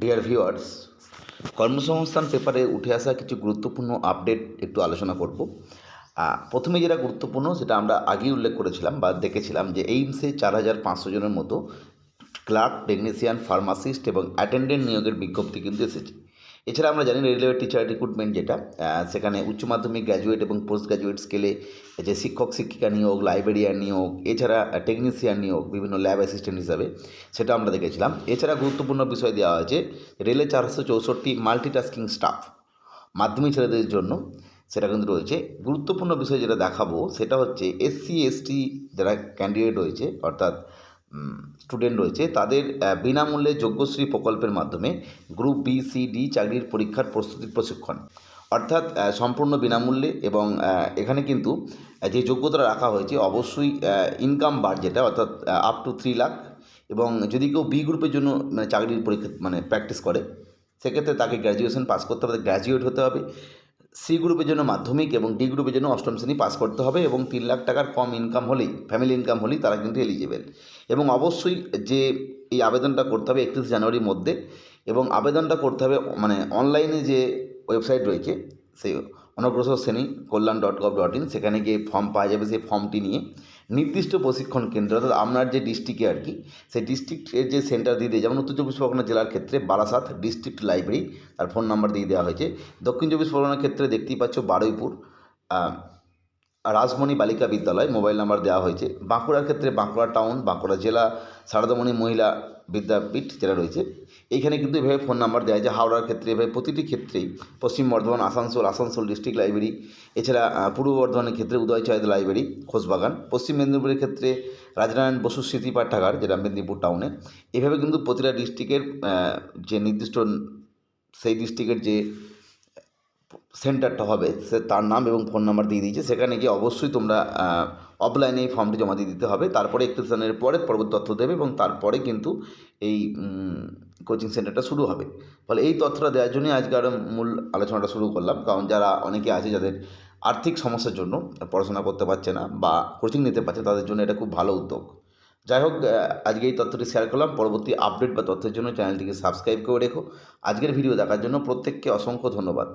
Dear viewers কর্মসংস্থান পেপারে উঠে আসা কিছু গুরুত্বপূর্ণ আপডেট একটু আলোচনা করব। প্রথমে যেটা গুরুত্বপূর্ণ, সেটা আমরা আগেই উল্লেখ করেছিলাম বা দেখেছিলাম যে এইমসে চার হাজার পাঁচশো জনের মতো ক্লার্ক, টেকনিশিয়ান, ফার্মাসিস্ট এবং অ্যাটেন্ডেন্ট নিয়োগের বিজ্ঞপ্তি কিন্তু এসেছে। এছাড়া আমরা জানি রেলওয়ে টিচার রিক্রুটমেন্ট যেটা সেখানে উচ্চ মাধ্যমিক গ্র্যাজুয়েট এবং পোস্ট গ্র্যাজুয়েট স্কেলে যে শিক্ষক, শিক্ষিকা নিয়োগ লাইব্রেরিয়ান নিয়োগ, এছাড়া টেকনিশিয়ান নিয়োগ, বিভিন্ন ল্যাব অ্যাসিস্ট্যান্ট হিসাবে সেটা আমরা দেখেছিলাম। এছাড়া গুরুত্বপূর্ণ বিষয় দেওয়া হয়েছে, রেলে চারশো চৌষট্টি মাল্টিটাস্কিং স্টাফ মাধ্যমিক ছেলেদের জন্য সেটা কিন্তু রয়েছে। গুরুত্বপূর্ণ বিষয় যেটা দেখাবো সেটা হচ্ছে এসসি এসটি যারা ক্যান্ডিডেট রয়েছে, অর্থাৎ স্টুডেন্ট রয়েছে। তাদের বিনামূল্যে যোগ্যশ্রী প্রকল্পের মাধ্যমে গ্রুপ বি সি ডি চাকরির পরীক্ষার প্রস্তুতির প্রশিক্ষণ। অর্থাৎ সম্পূর্ণ বিনামূল্যে এবং এখানে কিন্তু যে যোগ্যতা রাখা হয়েছে, অবশ্যই ইনকাম বার যেটা, অর্থাৎ আপ টু থ্রি লাখ এবং যদি কেউ বি গ্রুপের জন্য মানে চাকরির পরীক্ষা মানে প্র্যাকটিস করে, সেক্ষেত্রে তাকে গ্র্যাজুয়েশন পাস করতে হবে গ্র্যাজুয়েট হতে হবে। সি গ্রুপের জন্য মাধ্যমিক এবং ডি গ্রুপের জন্য অষ্টম শ্রেণি পাস করতে হবে এবং তিন লাখ টাকার কম ইনকাম হলেই ফ্যামিলি ইনকাম হলেই তারা কিন্তু এলিজেবেল এবং অবশ্যই যে এই আবেদনটা করতে হবে একত্রিশ জানুয়ারির মধ্যে এবং আবেদনটা করতে হবে মানে অনলাইনে যে ওয়েবসাইট রয়েছে, সেই অনগ্রসর শ্রেণি কল্যাণ ডট গভ ডট ইন সেখানে গিয়ে ফর্ম পাওয়া যাবে সেই ফর্মটি নিয়ে। নির্দিষ্ট প্রশিক্ষণ কেন্দ্র, অর্থাৎ আপনার যে ডিস্ট্রিক্টে আর কি, সেই ডিস্ট্রিক্টের যে সেন্টার দিয়ে দেয় যেমন উত্তর চব্বিশ পরগনা জেলার ক্ষেত্রে বারাসাত ডিস্ট্রিক্ট লাইব্রেরি তার ফোন নাম্বার দিয়ে দেওয়া হয়েছে। দক্ষিণ চব্বিশ পরগনার ক্ষেত্রে দেখতেই পাচ্ছ বারুইপুর রাজমণি বালিকা বিদ্যালয় মোবাইল নাম্বার দেওয়া হয়েছে। বাঁকুড়ার ক্ষেত্রে বাঁকুড়া টাউন, বাঁকুড়া জেলা, সারদামণি মহিলা বিদ্যাপীঠ যেটা রয়েছে। এইখানে কিন্তু এভাবে ফোন নাম্বার দেওয়া আছে। হাওড়ার ক্ষেত্রে এভাবে প্রতিটি ক্ষেত্রেই পশ্চিম বর্ধমান, আসানসোল আসানসোল ডিস্ট্রিক্ট লাইব্রেরি, এছাড়া পূর্ব বর্ধমানের ক্ষেত্রে উদয় চয়েদ লাইব্রেরি খোসবাগান পশ্চিম মেদিনীপুরের ক্ষেত্রে রাজনারায়ণ বসু স্মৃতি পাঠাগার যেটা মেদিনীপুর টাউনে। এভাবে কিন্তু প্রতিটা ডিস্ট্রিক্টের যে নির্দিষ্ট সেই ডিস্ট্রিক্টের যে সেন্টারটা হবে, সে তার নাম এবং ফোন নাম্বার দিয়ে দিয়েছে। সেখানে গিয়ে অবশ্যই তোমরা অফলাইনে এই ফর্মটি জমা দিয়ে দিতে হবে। তারপরে একটু স্থানের পরে পরবর্তী তথ্য দেবে এবং তারপরে কিন্তু এই কোচিং সেন্টারটা শুরু হবে। ফলে এই তথ্যটা দেওয়ার জন্যই আজকে আরও মূল আলোচনাটা শুরু করলাম। কারণ যারা অনেকে আছে যাদের আর্থিক সমস্যার জন্য পড়াশোনা করতে পারছে না বা কোচিং নিতে পারছে তাদের জন্য এটা খুব ভালো উদ্যোগ। যাই হোক আজকে এই তথ্যটি শেয়ার করলাম। পরবর্তী আপডেট বা তথ্যের জন্য চ্যানেলটিকে সাবস্ক্রাইব করে রেখো। আজকের ভিডিও দেখার জন্য প্রত্যেককে অসংখ্য ধন্যবাদ।